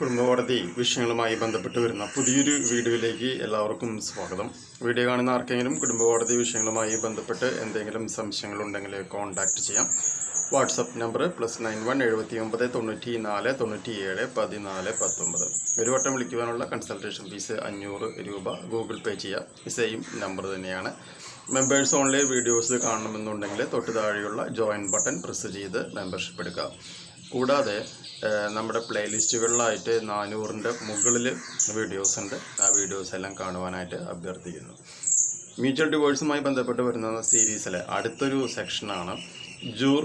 കുടുംബകോടതി വിഷയങ്ങളുമായി ബന്ധപ്പെട്ട് വരുന്ന പുതിയൊരു വീഡിയോയിലേക്ക് എല്ലാവർക്കും സ്വാഗതം. വീഡിയോ കാണുന്ന ആർക്കെങ്കിലും കുടുംബകോടതി വിഷയങ്ങളുമായി ബന്ധപ്പെട്ട് എന്തെങ്കിലും സംശയങ്ങളുണ്ടെങ്കിൽ കോൺടാക്റ്റ് ചെയ്യാം. WhatsApp number plus nine one എഴുപത്തി ഒമ്പത് തൊണ്ണൂറ്റി നാല് തൊണ്ണൂറ്റി ഏഴ് പതിനാല് പത്തൊമ്പത്. ഒരു വട്ടം വിളിക്കുവാനുള്ള കൺസൾട്ടേഷൻ ഫീസ് അഞ്ഞൂറ് രൂപ ഗൂഗിൾ പേ ചെയ്യാം. സെയിം നമ്പർ തന്നെയാണ്. മെമ്പേഴ്സ് ഓൺലി വീഡിയോസ് കാണണമെന്നുണ്ടെങ്കിൽ തൊട്ട് താഴെയുള്ള ജോയിൻ ബട്ടൺ പ്രസ് ചെയ്ത് മെമ്പർഷിപ്പ് എടുക്കുക. കൂടാതെ നമ്മുടെ പ്ലേലിസ്റ്റുകളിലായിട്ട് നാനൂറിന്റെ മുകളിൽ വീഡിയോസ് ഉണ്ട് ആ വീഡിയോസ് എല്ലാം കാണുവാനായിട്ട് അഭ്യർത്ഥിക്കുന്നു. മ്യൂച്വൽ ഡിവോഴ്സുമായി ബന്ധപ്പെട്ട് വരുന്ന സീരീസിലെ അടുത്തൊരു സെക്ഷനാണ് ജൂർ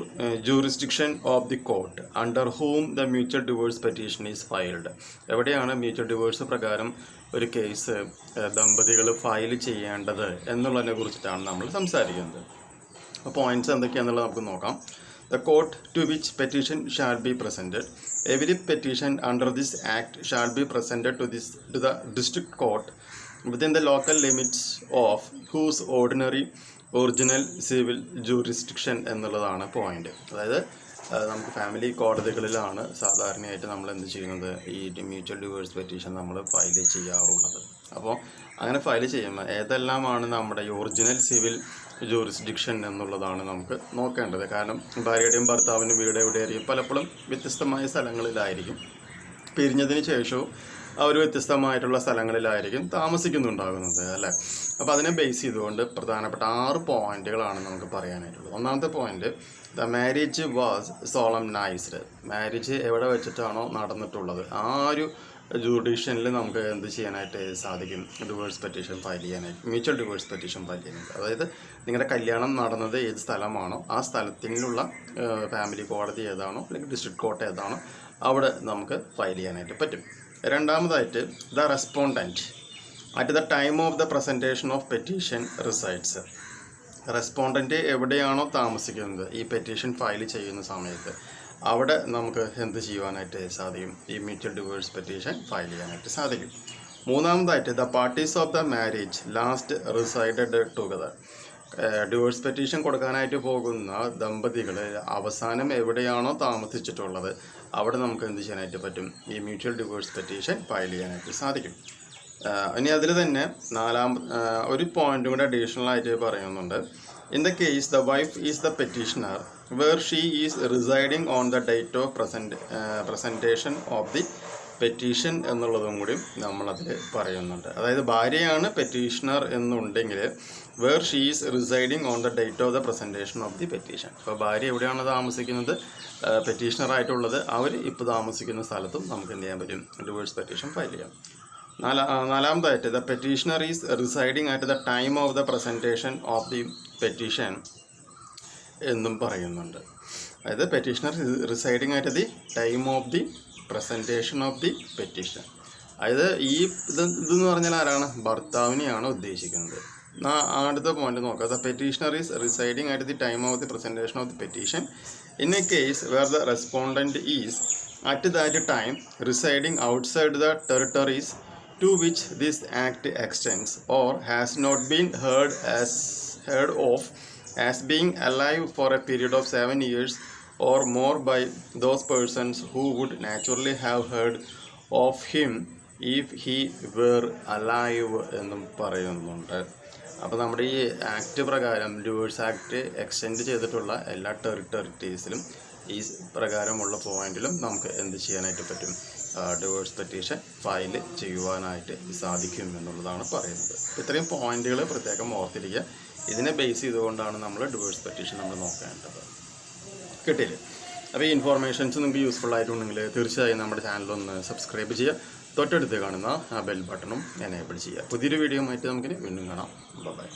jurisdiction of the court under whom the mutual divorce petition is filed. എവിടെയാണ് മ്യൂച്വൽ ഡിവോഴ്സ് പ്രകാരം ഒരു കേസ് ദമ്പതികൾ ഫയൽ ചെയ്യേണ്ടത് എന്നുള്ളതിനെ കുറിച്ചിട്ടാണ് നമ്മൾ സംസാരിക്കുന്നത്. അപ്പോൾ പോയിന്റ്സ് എന്തൊക്കെയാണെന്നുള്ളത് നമുക്ക് നോക്കാം. The court to which petition shall be presented every petition under this act shall be presented to this to the district court within the local limits of whose ordinary original civil jurisdiction എന്നുള്ളതാണ് point അതായത് നമുക്ക് family കോടതികളിലാണ് സാധാരണയായിട്ട് നമ്മൾ എന്ത് ചെയ്യുന്നത്? ഈ mutual divorce petition നമ്മൾ ഫയൽ ചെയ്യാറുള്ളത്. അപ്പോൾ അങ്ങനെ ഫയൽ ചെയ്യുമ്പോൾ ഏതെല്ലാമാണ് നമ്മുടെ ഒറിജിനൽ സിവിൽ ജൂറിസ്ഡിക്ഷൻ എന്നുള്ളതാണ് നമുക്ക് നോക്കേണ്ടത്. കാരണം ഭാര്യയുടെയും ഭർത്താവിനും വീട് എവിടെയായിരിക്കും പലപ്പോഴും വ്യത്യസ്തമായ സ്ഥലങ്ങളിലായിരിക്കും. പിരിഞ്ഞതിന് ശേഷവും അവർ വ്യത്യസ്തമായിട്ടുള്ള സ്ഥലങ്ങളിലായിരിക്കും താമസിക്കുന്നുണ്ടാകുന്നത് അല്ലേ? അപ്പോൾ അതിനെ ബേസ് ചെയ്തുകൊണ്ട് പ്രധാനപ്പെട്ട ആറ് പോയിന്റുകളാണ് നമുക്ക് പറയാനായിട്ടുള്ളത്. ഒന്നാമത്തെ point the marriage was solemnized marriage എവിടെ വെച്ചിട്ടാണോ നടന്നിട്ടുള്ളത്? ആ ഒരു ജുഡീഷ്യനിൽ നമുക്ക് എന്ത് ചെയ്യാനായിട്ട് സാധിക്കും? ഡിവോഴ്സ് പെറ്റീഷൻ ഫയൽ ചെയ്യാനായിട്ട്. മ്യൂച്വൽ ഡിവോഴ്സ് പെറ്റീഷൻ ഫയൽ ചെയ്യാനായിട്ട്. അതായത് നിങ്ങളുടെ കല്യാണം നടന്നത് ഏത് സ്ഥലമാണോ ആ സ്ഥലത്തിനുള്ള ഫാമിലി കോടതി ഏതാണോ അല്ലെങ്കിൽ ഡിസ്ട്രിക്ട് കോർട്ട് ഏതാണോ അവിടെ നമുക്ക് ഫയൽ ചെയ്യാനായിട്ട് പറ്റും. രണ്ടാമതായിട്ട് the respondent at the time of the presentation of petition resides respondent എവിടെയാണോ താമസിക്കുന്നത് ഈ പെറ്റീഷൻ ഫയൽ ചെയ്യുന്ന സമയത്ത് അവിടെ നമുക്ക് എന്ത് ചെയ്യുവാനായിട്ട് സാധിക്കും? ഈ മ്യൂച്വൽ ഡിവോഴ്സ് പെറ്റീഷൻ ഫയൽ ചെയ്യാനായിട്ട് സാധിക്കും. മൂന്നാമതായിട്ട് the parties of the marriage last resided together divorce petition കൊടുക്കാനായിട്ട് പോകുന്ന ദമ്പതികൾ അവസാനം എവിടെയാണോ താമസിച്ചിട്ടുള്ളത് അവിടെ നമുക്ക് എന്ത് ചെയ്യാനായിട്ട് പറ്റും? ഈ മ്യൂച്വൽ ഡിവോഴ്സ് പെറ്റീഷൻ ഫയൽ ചെയ്യാനായിട്ട് സാധിക്കും. ഇനി അതിൽ തന്നെ നാലാം ഒരു പോയിന്റും കൂടെ അഡീഷണൽ ആയിട്ട് പറയുന്നുണ്ട്. In the case the wife is the petitioner where she is residing on the date of present presentation of the petition എന്നുള്ളതും കൂടി നമ്മളതിൽ പറയുന്നുണ്ട്. അതായത് ഭാര്യയാണ് പെറ്റീഷണർ എന്നുണ്ടെങ്കിൽ where she is residing on the date of the presentation of the petition അപ്പോൾ ഭാര്യ എവിടെയാണ് താമസിക്കുന്നത്? പെറ്റീഷണർ ആയിട്ടുള്ളത്. അവർ ഇപ്പോൾ താമസിക്കുന്ന സ്ഥലത്തും നമുക്ക് എന്ത് ചെയ്യാൻ പറ്റും? ഡിവോഴ്സ് പെറ്റീഷൻ ഫയൽ ചെയ്യാം. നാലാ നാലാമതായിട്ട് the petitioner is residing at the time of the presentation of the petition എന്നും പറയുന്നുണ്ട്. അതായത് petitioner residing at the time of the presentation of the petition അതായത് ഈ ഇത് ഇതെന്ന് പറഞ്ഞാൽ ആരാണ്? ഭർത്താവിനെയാണ് ഉദ്ദേശിക്കുന്നത്. അടുത്ത പോയിന്റ് നോക്കുക the petitioner is residing at the time of the presentation of the petition in a case where the respondent is at that time residing outside the territories to which this act extends or has not been heard as heard of as being alive for a period of seven years or more by those persons who would naturally have heard of him if he were alive എന്നും പറയുന്നുണ്ട് അപ്പോൾ നമ്മുടെ ഈ act പ്രകാരം ഡ്യൂവേഴ്സ് act extend ചെയ്തിട്ടുള്ള എല്ലാ ടെറിട്ടറിറ്റീസിലും ഈ പ്രകാരമുള്ള പോയിന്റിലും നമുക്ക് എന്ത് ചെയ്യാനായിട്ട് പറ്റും? ഡിവോഴ്സ് പെറ്റീഷൻ ഫയൽ ചെയ്യുവാനായിട്ട് സാധിക്കും എന്നുള്ളതാണ് പറയുന്നത്. ഇത്രയും പോയിന്റുകൾ പ്രത്യേകം ഓർത്തിരിക്കുക. ഇതിനെ ബേസ് ചെയ്തുകൊണ്ടാണ് നമ്മൾ ഡിവോഴ്സ് പെറ്റീഷൻ നമ്മൾ നോക്കേണ്ടത്. കിട്ടിയില്ലേ? അപ്പോൾ ഈ ഇൻഫോർമേഷൻസ് നിങ്ങൾക്ക് യൂസ്ഫുൾ ആയിട്ടുണ്ടെങ്കിൽ തീർച്ചയായും നമ്മുടെ ചാനലൊന്ന് സബ്സ്ക്രൈബ് ചെയ്യുക. തൊട്ടടുത്ത് കാണുന്ന ആ ബെൽ ബട്ടണും എനേബിൾ ചെയ്യുക. പുതിയൊരു വീഡിയോ ആയിട്ട് നമുക്ക് വീണ്ടും കാണാം. ബൈ